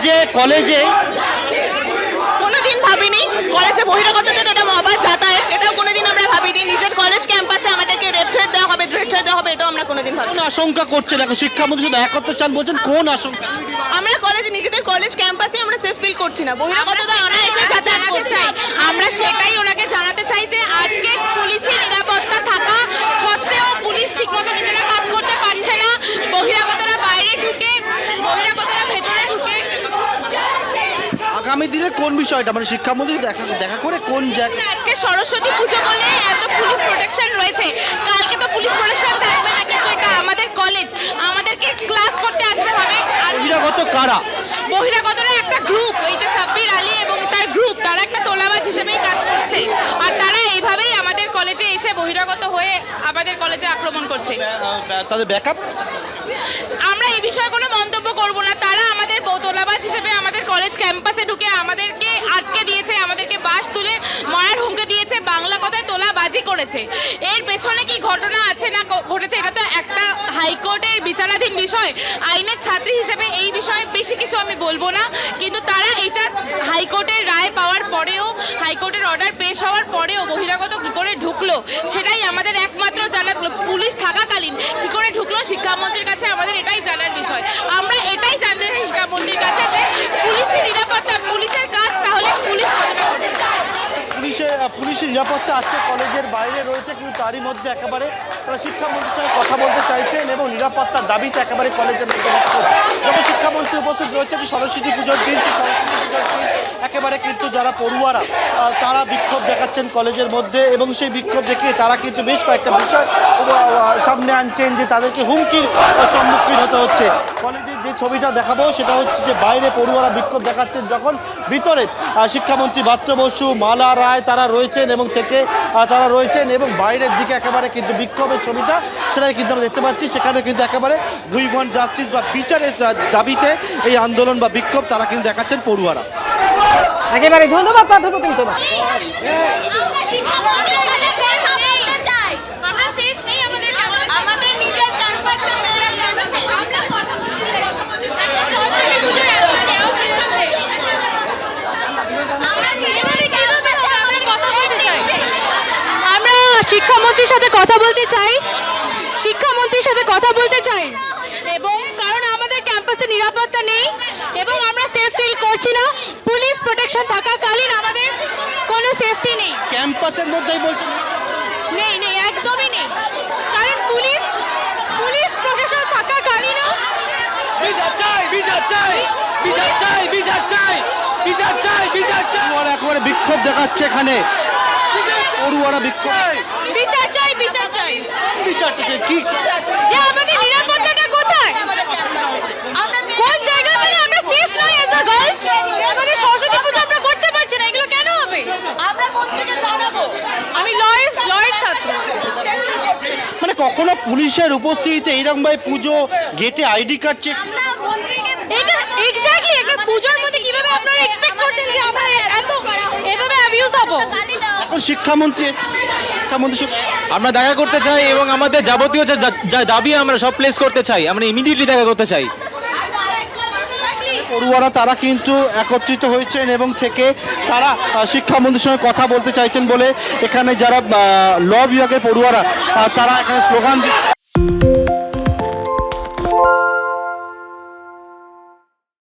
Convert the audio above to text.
কলেজে কলেজে? কোনোদিন ভাবিনি। কলেজে বহিরাগতদের এটা মহাবাদ যাতায়াত। এটাও কোনোদিন আমরা ভাবিনি। নিজের কলেজ ক্যাম্পাসে আমাদেরকে রেড থ্রেড দেওয়া হবে রেড থ্রেড দেওয়া হবে এটাও আমরা কোনোদিন ভাবিনি। কোন আশঙ্কা করছেন? এখন শিক্ষামন্ত্রী শুধু এক করতে চান বলছেন কোন আশঙ্কা? আমরা কলেজে নিজেদের কলেজ ক্যাম্পাসে আমরা সেফ ফিল করছি না। বহিরাগতরা অনায়াসে যাতায়াত জানাতে করছে। চাই আমরা সেটাই ওনাকে জানাতে চাই যে আজকে পুলিশের নিরাপত্তা থাকা সত্ত্বেও পুলিশ ঠিকমতো নিজেরা কাজ করতে পারছে না বহিরাগতরা বাইরে ঢুকে বহিরাগতরা ভেতরে ঢুকে আগামী দিনে কোন বিষয়টা? মানে শিক্ষামন্ত্রী দেখা দেখা করে কোন জায়গা আজকে সরস্বতী পুজো বলে এত পুলিশ প্রোটেকশন রয়েছে। কালকে তো পুলিশ প্রোটেকশন থাকবে না কিন্তু এটা আমাদের কলেজ আমাদেরকে ক্লাস করতে আসতে হবে। আর বহিরাগত কারা? বহিরাগতরা একটা গ্রুপ এই যে সাব্বির আলী এবং তার গ্রুপ তারা একটা তোলাবাজ হিসেবেই কাজ করছে। আর তারা এইভাবেই আমাদের কলেজে এসে বহিরাগত হয়ে আমাদের কলেজে আক্রমণ করছে। তাদের ব্যাকআপ আমরা এই বিষয়ে কোনো মন্তব্য করব না তারা কলেজ ক্যাম্পাসে ঢুকে আমাদেরকে আটকে দিয়েছে, আমাদেরকে বাস তুলে মরার হুমকে দিয়েছে, বাংলা কথায় তোলাবাজি করেছে। এর পেছনে কি ঘটনা আছে না ঘটেছে, এটা তো একটা হাইকোর্টের বিচারাধীন বিষয়। আইনের ছাত্রী হিসেবে এই বিষয়ে বেশি কিছু আমি বলব না, কিন্তু তারা এটা হাইকোর্টের রায় পাওয়ার পরেও হাইকোর্টের অর্ডার পেশ হওয়ার পরেও বহিরাগত কী করে ঢুকলো, সেটাই আমাদের একমাত্র জানার পুলিশ থাকাকালীন। কী করে ঢুকলো, শিক্ষামন্ত্রীর কাছে আমাদের এটাই জানার বিষয়। আমরা এটাই জানতে শিক্ষামন্ত্রীর কাছে যে পুলিশের নিরাপত্তা পুলিশের কাজ তাহলে পুলিশ কতটা করছে পুলিশের পুলিশের নিরাপত্তা আছে, কলেজের বাইরে রয়েছে, কিন্তু তারই মধ্যে একেবারে তারা শিক্ষামন্ত্রীর সঙ্গে কথা বলতে চাইছেন এবং নিরাপত্তার দাবিতে একেবারে কলেজের মধ্যে যখন শিক্ষামন্ত্রী উপস্থিত রয়েছে যে সরস্বতী পুজোর দিন, সেই সরস্বতী পুজোর দিন একেবারে কিন্তু যারা পড়ুয়ারা তারা বিক্ষোভ দেখাচ্ছেন কলেজের মধ্যে এবং সেই বিক্ষোভ দেখিয়ে তারা কিন্তু বেশ কয়েকটা বিষয় সামনে আনছেন যে তাদেরকে হুমকির সম্মুখীন হতে হচ্ছে। কলেজে যে ছবিটা দেখাবো সেটা হচ্ছে যে বাইরে পড়ুয়ারা বিক্ষোভ দেখাচ্ছেন যখন ভিতরে শিক্ষামন্ত্রী বাত্র বসু মালা রায় তারা রয়েছেন এবং থেকে তারা রয়েছেন এবং বাইরের দিকে একেবারে কিন্তু বিক্ষোভের ছবিটা সেটাই কিন্তু আমরা দেখতে পাচ্ছি। সেখানে কিন্তু একেবারে উই ওয়ান্ট জাস্টিস বা বিচারের দাবিতে এই আন্দোলন বা বিক্ষোভ তারা কিন্তু দেখাচ্ছেন পড়ুয়ারা। একেবারে ধন্যবাদ প্রাধ্যপতি তোমার আমাদের নিজের ক্যাম্পাসে আমরা শিক্ষামন্ত্রীর সাথে কথা বলতে চাই? শিক্ষামন্ত্রীর সাথে কথা বলতে চাই? এবং কারণ আমাদের ক্যাম্পাসে নিরাপত্তা নেই এবং আমরা সেফ ফিল করছি না। পুলিশ প্রোটেকশন থাকাকালীন আমাদের কোনো সেফটি নেই। ক্যাম্পাসের মধ্যেই বলছি। নেই নেই একদমই নেই। কারণ পুলিশ পুলিশ প্রশাসন থাকাকালীনও বিচার চাই বিচার চাই বিচার চাই বিচার চাই বিচার চাই বিচার চাই। একেবারে বিক্ষোভ দেখাচ্ছে এখানে। পড়ুয়ারা বিক্ষোভ বিচার চাই বিচারটা কি- কি যে আমাদের নিরাপত্তাটা কোথায় কোন জায়গায় মানে আমরা সেফ নই অ্যাজ আ গার্লস আমাদের সরস্বতী পুজো আমরা করতে পারছি না এগুলো কেন হবে আমরা মন্ত্রীকে জানাব আমি লয়ের লয়ের ছাত্র মানে কখনো পুলিশের উপস্থিতিতে এইরকম ভাই পুজো গেটে আইডি কার্ড চেক এটা এক্স্যাক্টলি একটা পূজার মধ্যে কীভাবে আপনারা এক্সপেক্ট করছেন যে আমরা এত এভাবে অ্যাবিউজ হব? এখন শিক্ষামন্ত্রী শিক্ষামন্ত্রী শুধু- আমরা দেখা করতে চাই এবং আমাদের যাবতীয় যা যা- যা দাবি আমরা সব প্লেস করতে চাই। আমরা ইমিডিয়েটলি দেখা করতে চাই। পড়ুয়ারা তারা কিন্তু একত্রিত হয়েছেন এবং থেকে তারা শিক্ষামন্ত্রীর সঙ্গে কথা বলতে চাইছেন বলে এখানে যারা ল বিভাগের পড়ুয়ারা তারা এখানে স্লোগান